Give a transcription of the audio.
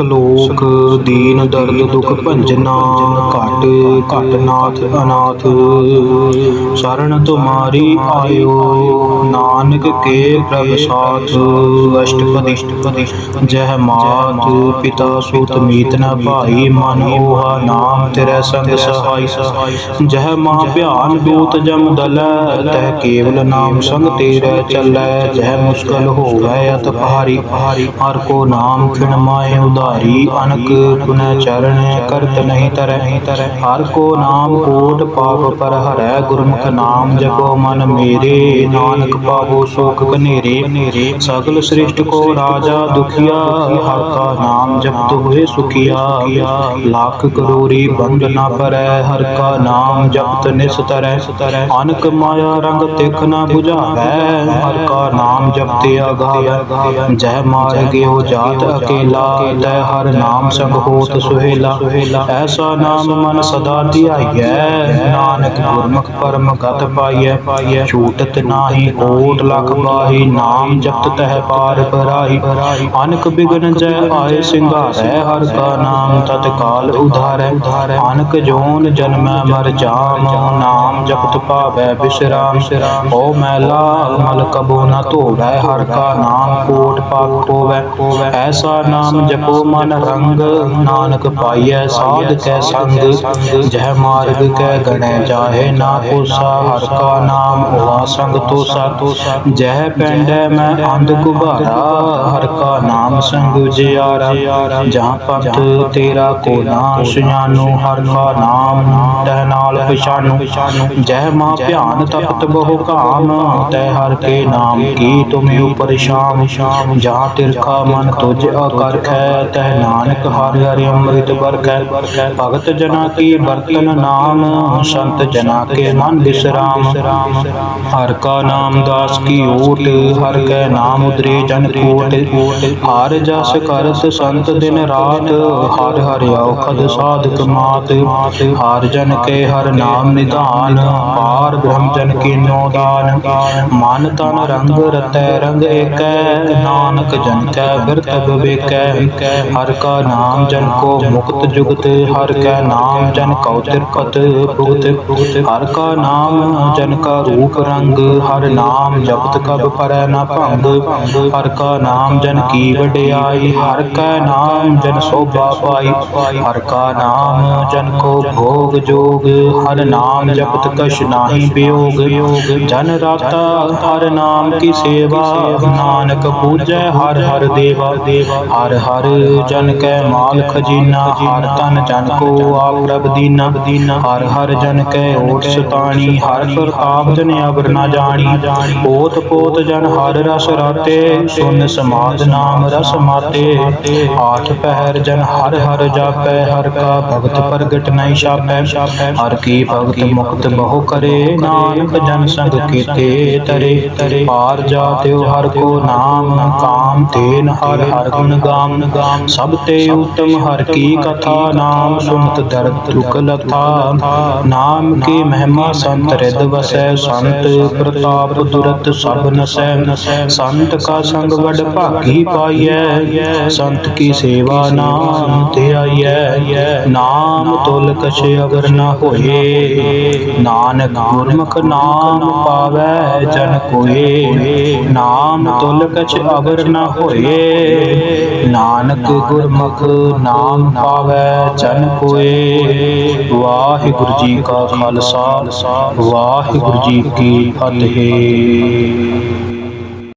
ਸ਼ਲੋਕ ਦੀਨ ਦਰਦ ਦੁਖ ਭੰਜਨਾ, ਘਟ ਘਟ ਨਾਥ ਅਨਾਥ। ਸ਼ਰਨ ਤੁਮਾਰੀ ਆਇਓ, ਨਾਨਕ ਕੇ ਪ੍ਰਭ ਸਾਥ ਅਸ਼ਟਪਦੀ ਅਸ਼ਟਪਦੀ ਜਹ ਮਾਤ ਪਿਤਾ ਸੁਤ ਮੀਤ ਨ ਭਾਈ, ਮਨ ਹੋਆ ਨਾਮ ਤੇਰੇ ਸੰਗ ਸਹਾਈ। ਜਹ ਮਾਂ ਭਿਆਨ ਦੂਤ ਜਮ ਦਲੈ, ਤਹ ਕੇਵਲ ਨਾਮ ਸੰਗ ਤੇਰੇ ਚੱਲੈ। ਜਹ ਮੁਸ਼ਕਲ ਹੋਵੈ ਅਤ ਪਹਾਰੀ ਪਹਾਰੀ ਹਰ ਕੋ ਨਾਮ ਖਿਣ ਮਾਏ ਉਧਾਰੀ ਅਨਕ ਪੁਨੈ ਚਰਨ ਕਰਤ ਨਹੀਂ ਤਰੈ। ਹਰ ਕੋ ਨਾਮ ਕੋਟ ਪਾਪ ਪਰ ਹਰੈ, ਗੁਰਮੁਖ ਨਾਮ ਜਪੋ ਮਨ ਮੇਰੇ। ਨਾਨਕ ਪਾਵੋ ਸੁਖ ਕਨੇਰੇ ਸਗਲ ਸ੍ਰਿਸ਼ਟ ਕੋ ਰਾਜਾ ਦੁਖੀਆ, ਹਰ ਕਾ ਨਾਮ ਜਪਤ ਹੋਏ ਸੁਖੀਆ। ਲੱਖ ਕਰੋੜੀ ਬੰਦ ਨਾ ਪਰੈ, ਹਰ ਕਾ ਨਾਮ ਜਪਤ ਨਿਸਤਰੈ। ਅਨਕ ਮਾਇਆ ਰੰਗ ਤਿਖ ਨਾ 부ਝਾਵੈ ਹਰ ਨਾਮ ਜਪਤੇ ਆਗਾਵੈ ਜਹ ਮਾਰ ਗਿਓ ਜਾਤ ਅਕੇਲਾ, ਤੈ ਹਰ ਨਾਮ ਸੰਗ ਹੋਤ ਸੁਹੇਲਾ। ਐਸਾ ਨਾਮ ਮਨ ਸਦਾ ਧਿਆਈਐ, ਨਾਨਕ ਗੁਰਮੁਖ ਪਰਮ ਗਤ ਪਾਈਐ। ਪਾਈਐ ਛੂਟਤ ਨਾਹੀ ਓਟ ਲਖ ਬਾਹੀ, ਨਾਮ ਜਪਤ ਤਹਿ ਪਾਰ ਬਰਾਈ ਅਨਕ ਬਿਗਨ ਜੈ ਆਏ ਸਿੰਗਾਰੈ, ਹਰ ਕਾ ਨਾਮ ਤਤ ਕਾਲ ਉਧਾਰੈ। ਅਨਕ ਜੋਨ ਜਨਮੈ ਮਰ ਜਾਮ, ਨਾਮ ਜਪਤ ਪਾਵੈ ਬਿਸਰਾਮ। ਓ ਮੈਲਾ ਮਲ ਕਬੋ ਨ ਧੋਵੈ ਹਰ ਕਾ ਨਾਮ ਕੋਟ ਪਾਪ ਐਸਾ ਨਾਮ ਜਪੋ ਮਨ ਰੰਗ, ਨਾਨਕ ਪਾਈਐ, ਸਾਧ ਕੈ ਸੰਗ। ਜਹ ਮਾਰਗ ਕੈ ਗਣੈ ਜਾਹੇ, ਨਾ ਕੋਸਾ ਹਰ ਕਾ ਨਾਮ ਹੋਆ ਸੰਗ ਤੋਸਾ। ਜਹ ਪੈਂਡੈ ਮੈਂ ਅੰਧ ਕੁਭਾਰਾ ਹਰ ਕਾ ਨਾਮ ਸੰਗ ਉਜਿਆਰਾ। ਜਹਾਂ ਪੰਥ ਤੇਰਾ ਕੋ ਨਾ ਸੁਜਾਨੋ ਹਰ ਕਾ ਨਾਮ ਤੈ ਨਾਲ ਪਛਾਨੋ। ਜਹ ਮਾ ਧਿਆਨ ਤਪਤ ਬਹੁ ਕਾਮ ਤੈ ਹਰ ਕੇ ਨਾਮ ਕੀ ਤੁਮਿ ਉਪਰ ਸ਼ਾਮ? ਜਹਾਂ ਤਿਰਖਾ ਮਨ ਤੁਜ ਅਕਰਖੈ ਤਹ ਨਾਨਕ ਹਰਿ ਹਰਿ ਅੰਮ੍ਰਿਤ ਵਰਖੈ ਭਗਤ ਜਨਾ ਕੀ ਬਰਤਨ ਨਾਮ? ਸੰਤ ਜਨਾ ਕੇ ਮਨ ਬਿਸਰਾਮ। ਹਰ ਕਾ ਨਾਮ ਦਾਸ ਕੀ ਓਟ ਹਰ ਕੈ ਨਾਮ ਉਦਰੇ ਜਨ ਕੋਟ। ਹਰ ਜਸ ਕਰਤ ਸੰਤ ਦਿਨ ਰਾਤ। ਹਰ ਹਰ ਔਖਦ ਸਾਧਕ ਮਾਤ। ਹਰ ਜਨ ਕੇ ਹਰ ਨਾਮ ਨਿਧਾਨ। ਪਾਰ ਬ੍ਰਹਮ ਜਨ ਕੀ ਨੋ ਦਾਨ। ਮਨ ਤਨ ਰੰਗ ਰਤੈ ਰੰਗ ਏਕੈ, ਨਾਨਕ ਜਨ ਕੈ ਬਿਰਤਬ ਵੇਕੈ ਹਰ ਕਾ ਨਾਮ ਜਨ ਕੋ ਮੁਕਤ ਜੁਗਤ, ਹਰ ਕੈ ਨਾਮ ਜਨ ਕਉ ਤਿਰਪਤ ਭੁਗਤ ਹਰ ਕਾ ਨਾਮ ਜਨ ਕਾ ਰੂਪ ਰੰਗ, ਹਰ ਨਾਮ ਜਪਤ ਕਬ ਪਰੈ ਨਾ ਭੰਗ। ਹਰ ਕਾ ਨਾਮ ਜਨ ਕੀ ਵਡਿਆਈ, ਹਰ ਕੈ ਨਾਮ ਜਨ ਸੋਭਾ ਪਾਈ। ਹਰ ਕਾ ਨਾਮ ਜਨ ਕੋ ਭੋਗ ਜੋਗ, ਹਰ ਨਾਮ ਜਪਤ ਕਛ ਨਾਹੀ ਬਿਯੋਗ। ਜਨ ਰਾਤਾ ਹਰ ਨਾਮ ਕੀ ਸੇਵਾ? ਨਾਨਕ ਪੂਜੈ ਹਰ ਹਰ ਦੇਵਾ। ਹਰ ਹਰ ਜਨ ਕੈ ਮਾਲ ਖਜ਼ੀਨਾ ਹਰ ਤਨ ਜਨ ਕੋ ਆਪ ਦੀਨਾ ਹਰ ਹਰ ਜਨ ਕੈ ਓਟ ਸਤਾਣੀ ਹਰ ਪ੍ਰਤਾਪ ਜਨ ਅਵਰ ਨਾ ਜਾਣੀ। ਓਤ ਪੋਤ ਜਨ ਹਰ ਰਸ ਰਾਤੇ ਸੁਨ ਸਮਾਦ ਨਾਮ ਰਸ ਮਾਤੇ। ਆਠ ਪਹਿਰ ਜਨ ਹਰ ਹਰ ਜਾਪੈ ਹਰ ਕਾ ਭਗਤ ਪ੍ਰਗਟ ਨਹੀਂ ਛਾਪੈ। ਹਰ ਕੀ ਭਗਤ ਮੁਕਤ ਬਹੁ ਕਰੇ ਨਾਨਕ ਜਨ ਸੰਗ ਕੀਤੇ ਤਰੇ। ਤਰੇ ਪਾਰ ਜਾਤਿਓ ਹਰ ਕੋ ਨਾਮ, ਕਾਮ, ਤੇਨ, ਹਰ ਹਰ ਗੁਣ ਗਾਮ। ਸਭ ਤੇ ਉਤਮ ਹਰ ਕੀ ਕਥਾ ਨਾਮ, ਸੁਨਤ ਦਰਦ ਦੁਖ ਲਥਾ ਨਾਮ ਕੀ ਮਹਿਮਾ ਸੰਤ ਰਿਦ ਵਸੈ, ਸੰਤ ਪ੍ਰਤਾਪ ਦੁਰਤ ਸਭ ਨਸੈ। ਸੰਤ ਕਾ ਸੰਗ ਵਡ ਭਾਗੀ ਪਾਈਐ, ਸੰਤ ਕੀ ਸੇਵਾ ਨਾਮ ਤੇ ਆਈਐ। ਨਾਮ ਤੁਲ ਕਛ ਅਗਰ ਨਾ ਹੋਏ, ਨਾਨਕ ਗੁਰਮੁਖ ਨਾਮ ਪਾਵੈ, ਜਨ ਕੋਏ। ਨਾਮ ਤੁਲ ਕਛ ਅਗਰ ਨਾ ਹੋਏ। ਨਾਨਕ ਗੁਰਮੁਖ ਨਾਮ ਪਾਵੈ ਜਨ ਕੋਏ ਵਾਹਿਗੁਰੂ ਜੀ ਕਾ ਖਾਲਸਾ, ਵਾਹਿਗੁਰੂ ਜੀ ਕੀ ਫਤਿਹ।